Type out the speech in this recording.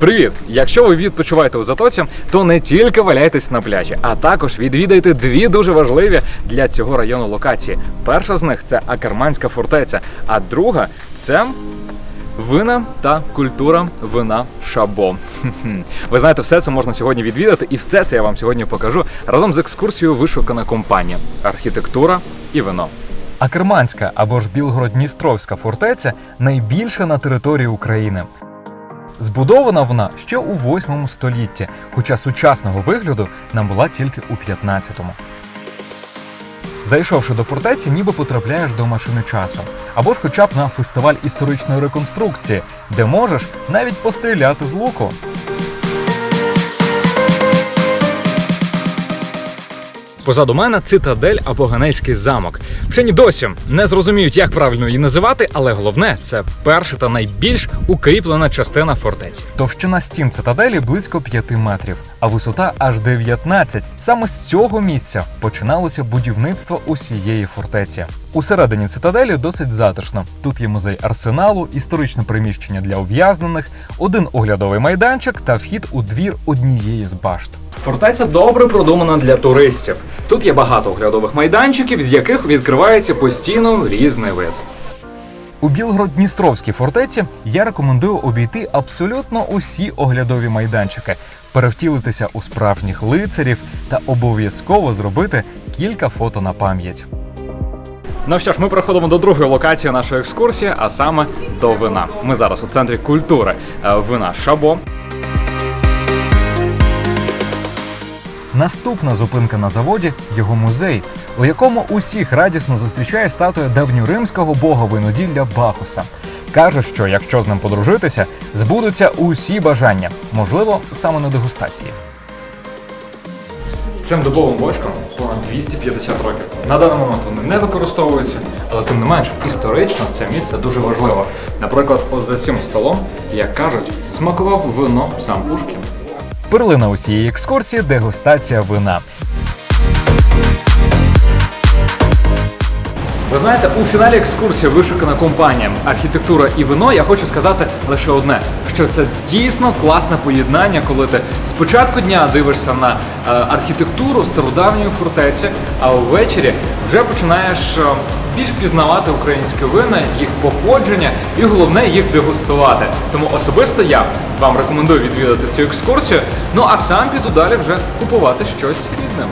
Привіт! Якщо ви відпочиваєте у Затоці, то не тільки валяйтесь на пляжі, а також відвідайте дві дуже важливі для цього району локації. Перша з них це Акерманська фортеця, а друга це. Вина та культура вина шабо. Ви знаєте, все це можна сьогодні відвідати, і все це я вам сьогодні покажу разом з екскурсією вишукана компанія архітектура і вино. Акерманська або ж Білгород-Дністровська фортеця найбільша на території України. Збудована вона ще у 8 столітті, хоча сучасного вигляду нам була тільки у 15-му. Зайшовши до фортеці, ніби потрапляєш до машини часу, або ж хоча б на фестиваль історичної реконструкції, де можеш навіть постріляти з луку. Позаду мене цитадель або Ганейський замок. Вчені досі не зрозуміють, як правильно її називати, але головне це перша та найбільш укріплена частина фортеці. Товщина стін цитаделі близько 5 метрів, а висота аж 19. Саме з цього місця починалося будівництво усієї фортеці. Усередині цитаделі досить затишно. Тут є музей арсеналу, історичне приміщення для ув'язнених, один оглядовий майданчик та вхід у двір однієї з башт. Фортеця добре продумана для туристів. Тут є багато оглядових майданчиків, з яких відкривається постійно різний вид. У Білгород-Дністровській фортеці я рекомендую обійти абсолютно усі оглядові майданчики, перевтілитися у справжніх лицарів та обов'язково зробити кілька фото на пам'ять. Ну що ж, ми переходимо до другої локації нашої екскурсії, а саме до вина. Ми зараз у центрі культури е, вина Шабо. Наступна зупинка на заводі його музей, у якому усіх радісно зустрічає статуя давньоримського бога виноділля Бахуса. Каже, що якщо з ним подружитися, збудуться усі бажання, можливо, саме на дегустації. Цим дубовим бочкам понад 250 років. На даний момент вони не використовуються, але тим не менш історично це місце дуже важливо. Наприклад, ось за цим столом, як кажуть, смакував вино сам Пушкін. Перлина усієї екскурсії дегустація вина. Ви знаєте, у фіналі екскурсії вишукана компанія архітектура і вино. Я хочу сказати лише одне: що це дійсно класне поєднання, коли ти спочатку дня дивишся на е, архітектуру стародавньої фортеці, а увечері вже починаєш е, більш пізнавати українські вина, їх походження і головне їх дегустувати. Тому особисто я вам рекомендую відвідати цю екскурсію. Ну а сам піду далі вже купувати щось рідне.